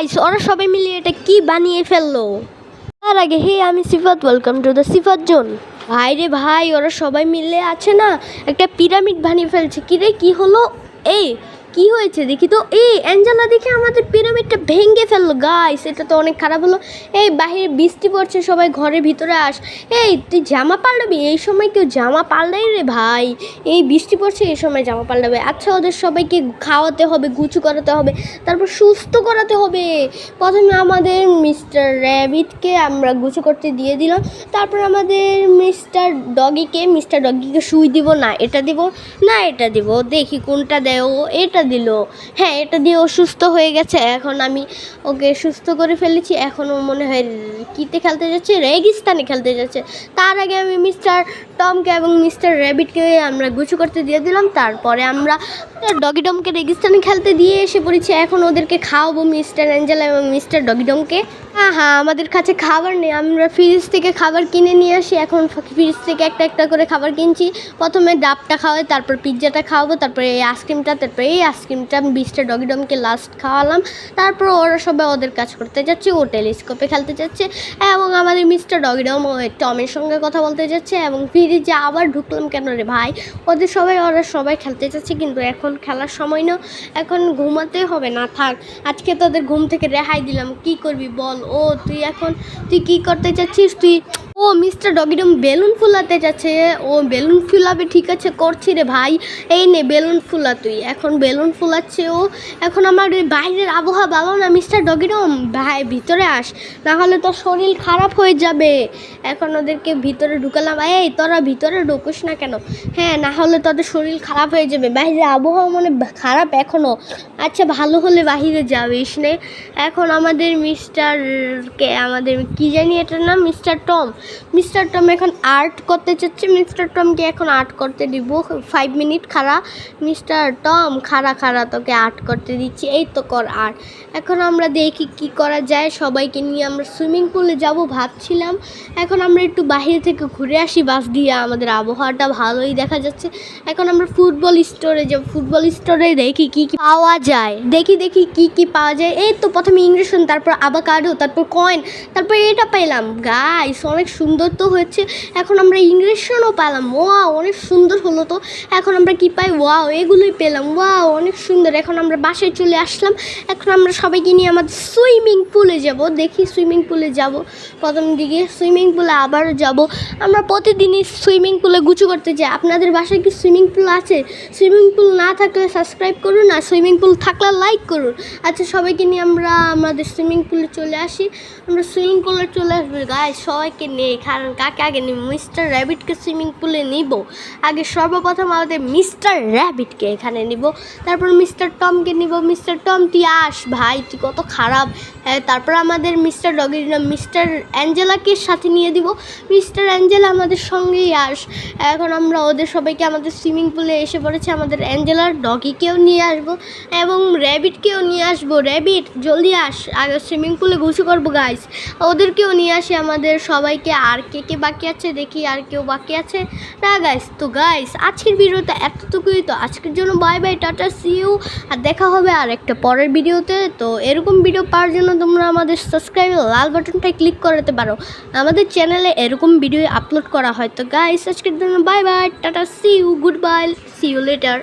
Guys, ওরা সবাই মিলে এটা কি বানিয়ে ফেলল? তার আগে, হে, আমি Sifat welcome to the Sifat zone ভাই রে ভাই, ওরা সবাই মিলে আছে না, একটা পিরামিড বানিয়ে ফেলছে। কি রে, কি হলো? এই কি হয়েছে দেখি তো? এই, অ্যাঞ্জেলা দেখে আমাদের পিরামিডটা ভেঙে ফেলল। গাইস এটা তো অনেক খারাপ হলো। এই, বাহিরে বৃষ্টি পড়ছে, সবাই ঘরের ভিতরে আস। এই, তুই জামা পাল্টাবি? এই সময় কেউ জামা পাল্টাই রে ভাই। এই, বৃষ্টি পড়ছে, এই সময় জামা পাল্টাবে। আচ্ছা ওদের সবাইকে খাওয়াতে হবে গুছু করাতে হবে, তারপর সুস্থ করাতে হবে। প্রথমে আমাদের মিস্টার র্যাবিটকে আমরা গুছু করতে দিয়ে দিলাম। তারপর আমাদের মিস্টার ডগিকে মিস্টার ডগিকে শুই দিব, না, এটা দিব, না, এটা দিব। দেখি কোনটা দেয় ও। এটা দিল। হ্যাঁ এটা দিয়ে ও সুস্থ হয়ে গেছে। এখন আমি ওকে সুস্থ করে ফেলেছি। এখন ও মনে হয় কিতে খেলতে যাচ্ছে? রেগিস্তানে খেলতে যাচ্ছে। তার আগে আমি মিস্টার টমকে এবং মিস্টার র্যাবিটকে আমরা গুছু করতে দিয়ে দিলাম। তারপরে আমরা ডগি ডমকে রেগিস্তানে খেলতে দিয়ে এসে পড়েছি। এখন ওদেরকে খাওয়াবো মিস্টার অ্যাঞ্জেলা এবং মিস্টার ডগিডমকে হ্যাঁ হ্যাঁ আমাদের কাছে খাবার নেই। আমরা ফ্রিজ থেকে খাবার কিনে নিয়ে আসি। এখন ফ্রিজ থেকে একটা একটা করে খাবার কিনছি। প্রথমে ডাবটা খাওয়াই, তারপর পিৎজাটা খাওয়াবো, তারপরে এই আইসক্রিমটা, তারপরে এই আইসক্রিমটা মিস্টার ডগিডমকে লাস্ট খাওয়ালাম। তারপর ওরা সবাই ওদের কাজ করতে যাচ্ছে, ও টেলিস্কোপে খেলতে যাচ্ছে এবং আমাদের মিস্টার ডগিডম ও টমের সঙ্গে কথা বলতে যাচ্ছে এবং ফ্রিজে আবার ঢুকলাম কেন রে ভাই? ওদের সবাই, ওরা সবাই খেলতে যাচ্ছে, কিন্তু এখন খেলার সময় না, এখন ঘুমাতে হবে না, থাক। আজকে তোদের ঘুম থেকে রেহাই দিলাম, কি করবি বল? ও, তুই এখন, তুই কি করতে চাচ্ছিস? তুই ও মিস্টার ডগিডম, বেলুন ফুলাতে যাচ্ছে। ও বেলুন ফুলাবে, ঠিক আছে, করছি রে ভাই। এই নে, বেলুন ফুলা তুই। এখন বেলুন ফুলাচ্ছে ও। এখন আমার বাইরের আবহাওয়া ভালো না, মিস্টার ডগিডম? ভাই, ভিতরে আস। না হলে তোর শরীর খারাপ হয়ে যাবে। এখন ওদেরকে ভিতরে ঢুকালাম। এই, তোরা ভিতরে ঢুকিস না কেন? হ্যাঁ না হলে তোদের শরীর খারাপ হয়ে যাবে। বাইরের আবহাওয়া মানে খারাপ এখনও আচ্ছা ভালো হলে বাহিরে যাবিস নে। এখন আমাদের মিস্টারকে, আমাদের কি জানি এটার নাম? Mister Tom. মিস্টার টম এখন আর্ট করতে চাচ্ছে। মিস্টার টমকে এখন আর্ট করতে দিব। ফাইভ মিনিট খাড়া। মিস্টার টম খাড়া খাড়া তোকে আর্ট করতে দিচ্ছি। এই তো কর আর্ট। এখন আমরা দেখি কি করা যায়। সবাইকে নিয়ে আমরা সুইমিং পুলে যাব ভাবছিলাম। এখন আমরা একটু বাইরে থেকে ঘুরে আসি। বাস দিয়ে আমাদের আবহাওয়াটা ভালোই দেখা যাচ্ছে। এখন আমরা ফুটবল স্টোরে যাব। ফুটবল স্টোরে দেখি কি কি পাওয়া যায়। দেখি দেখি কি কি পাওয়া যায়। এই তো প্রথমে ইংরেশন তারপর আবাকাডো তারপর কয়েন তারপর এটা পেলাম গাইস অনেক সুন্দর তো হচ্ছে এখন আমরা ইংরেশনও পেলাম। ওয়া অনেক সুন্দর হলো তো। এখন আমরা কি পাই? ওয়াও এগুলোই পেলাম। ওয়াও অনেক সুন্দর। এখন আমরা বাসায় চলে আসলাম। এখন আমরা সবাইকে নিয়ে আমাদের সুইমিং পুলে যাব। দেখি সুইমিং পুলে যাব। প্রথম দিকে সুইমিং পুলে আবারও যাব। আমরা প্রতিদিনই সুইমিং পুলে গুছু করতে যাই। আপনাদের বাসায় কি সুইমিং পুল আছে? সুইমিং পুল না থাকলে সাবস্ক্রাইব করুন আর সুইমিং পুল থাকলে লাইক করুন। আচ্ছা সবাইকে নিয়ে আমরা আমাদের সুইমিং পুলে চলে আসি। আমরা সুইমিং পুলে চলে আসব। গায়ে সবাইকে নিয়ে কারণ কাকে আগে নিব মিস্টার র্যাবিটকে সুইমিং পুলে নিব? আগে সর্বপ্রথম আমাদের মিস্টার র্যাবিটকে এখানে নিব। তারপর মিস্টার টমকে নিব। মিস্টার টম তুই আস ভাই, তুই কত খারাপ। হ্যাঁ তারপর আমাদের মিস্টার ডগির মিস্টার অ্যাঞ্জেলাকে সাথে নিয়ে দিব। মিস্টার অ্যাঞ্জেলা আমাদের সঙ্গেই আস। এখন আমরা ওদের সবাইকে আমাদের সুইমিং পুলে এসে পড়েছে। আমাদের অ্যাঞ্জেলার ডগিকেও নিয়ে আসব এবং র্যাবিটকেও নিয়ে আসব। র্যাবিট জলদি আস। আগে সুইমিং পুলে ঘুষু করব গাইস ওদেরকেও নিয়ে আসি আমাদের সবাইকে। আর কে কে বাকি আছে, দেখি আর কেউ বাকি আছে। না গাইস তো গাইস আজকের ভিডিওটা এতটুকুই। তো আজকের জন্য bye bye tata see you আর দেখা হবে আর একটা পরের ভিডিওতে। তো এরকম ভিডিও পাওয়ার জন্য তোমরা আমাদের সাবস্ক্রাইব লাল বাটনটায় ক্লিক করাতে পারো। আমাদের চ্যানেলে এরকম ভিডিও আপলোড করা হয়। তো গাইস আজকের জন্য bye bye tata see you good bye see you later